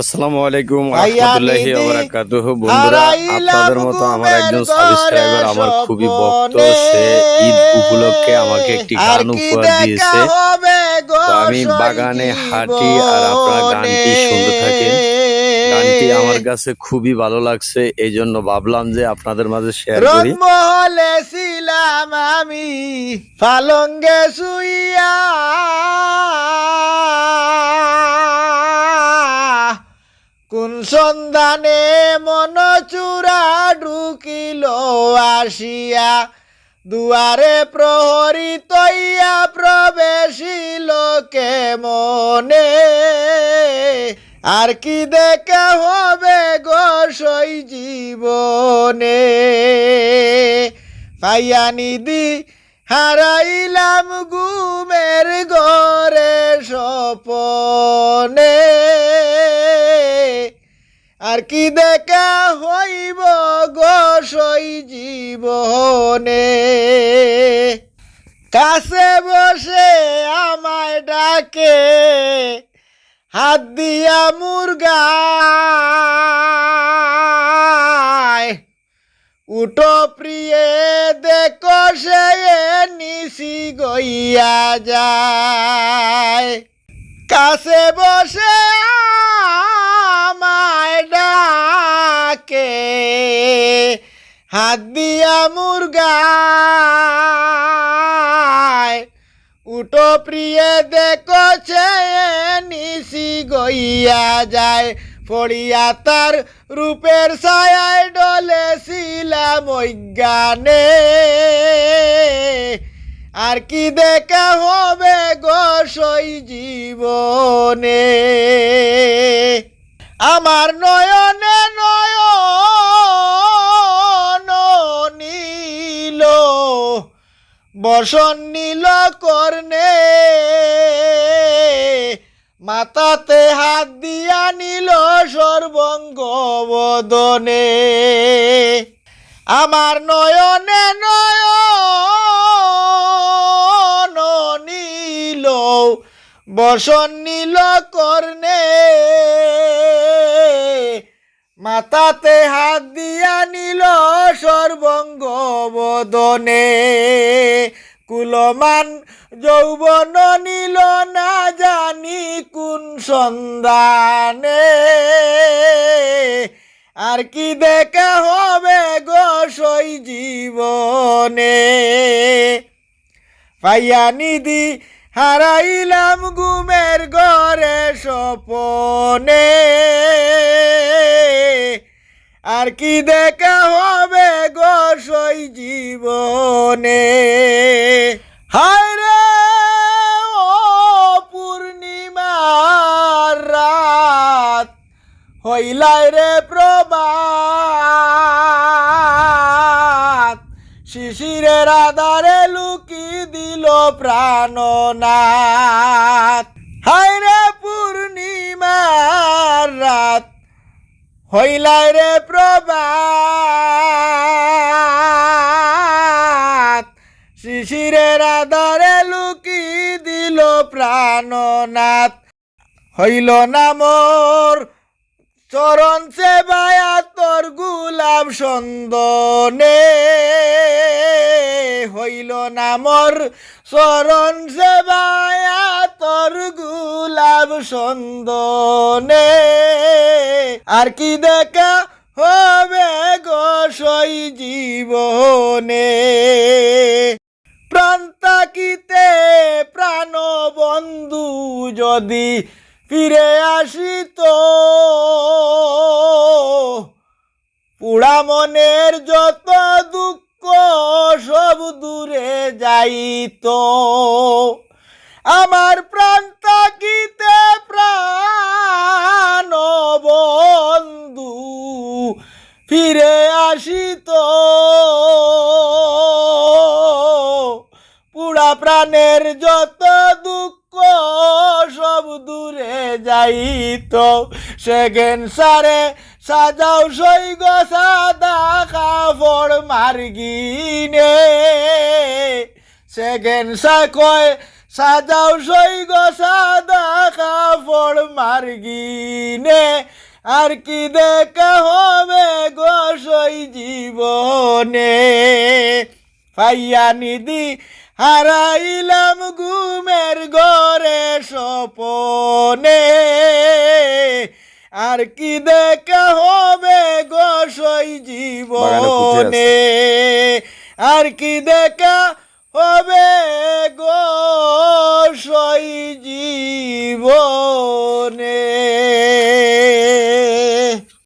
আসসালামু আলাইকুম বন্ধুরা আপনাদের মতো আমার একজন সাবস্ক্রাইবার আমার খুবই ভক্ত সে ঈদ উপলক্ষে আমাকে একটি গান উপহার দিয়েছে। আমি বাগানে হাঁটি আর আপনার গানটি শুনতে থাকেন। গানটি আমার কাছে খুবই ভালো লাগছে এই জন্য ভাবলাম যে আপনাদের মাঝে শেয়ার করি। ছিলাম আমি পালঙ্গে শুইয়া কোন সন্ধানে মন চূড়া ঢুকিল আসিয়া। দুয়ারে প্রহরী তৈয়া প্রবেশিল কে মনে আর কি দেখা হবে গো সই জীবনে? পাইয়া নিদি হারাইলাম গুমের গরে সপনে আর কি দেখা হইব গো সই জীবনে? কাছে বসে আমায় ডাকে, হাত দিয়া মুরগায় উটো প্রিয়ে, দেখো সে নিশি গইয়া যায়। কাছে বসে হাত দিয়া মুরগায় উটো প্রিয়ে দেখছে নিশি গইয়া যায়। পড়িয়া তার রূপের ছায়ায় ডলে ছিলাম গানে আর কি দেখা হবে গো সই জীবনে? আমার নয়ন বসন নীল কর্ণে মাতাতে হাত দিয়া নিল সর্বঙ্গ বদনে আমার নয়নে নয়ন নীল বসন নীল কর্ণে মাতাতে হাত দিয়া নিল সর্বঙ্গ বদনে কুলমান যৌবন নিল না জানি কোন সন্ধানে। আর কি দেখা হবে গো সই জীবনে? পাইয়া নিধি হারাইলাম গুমের ঘরে সপনে আর কি দেখা হবে গো সই জীবনে? হায় রে, ও পূর্ণিমার রাত, হইলাই রে প্রবাত শিশিরের আধারে লুকি দিল প্রাণনাথ। হায় রে হইলাই রে প্রবাত শিশিরের আধারে লুকি দিল প্রাণনাথ। হইল না মোর চরণ সেবায়া তোর গুলাব সন্দনে। হইল না মোর চরণ সেবায়া তোর গুলাব সন্দনে আর কি দেখা হবে গো সই জীবনে? প্রান্তাকিতে প্রাণ বন্ধু যদি ফিরে আসিত, পুরা মনের যত দুঃখ সব দূরে যাইত। আমার প্রাণ তাকিতে প্রাণ বন্ধু, ফিরে আসিত। পুরা প্রাণের যত দুঃখ সব দূরে যাইত। সেগেন সারে সাজাও সই গো সাদা কাপড় মার্গিনে। সেগেন সা কয় সাজাও সই গো সাদা কাপড় মার্গিনে। আর কি দেখা হবে গো সই জীবনে? পাইয়া নিদি হারাইলাম ঘুমের ঘরে সপনে আর কি দেখা হবে গো সই জীবনে? আর কি দেখা হবে গো সই জীবনে।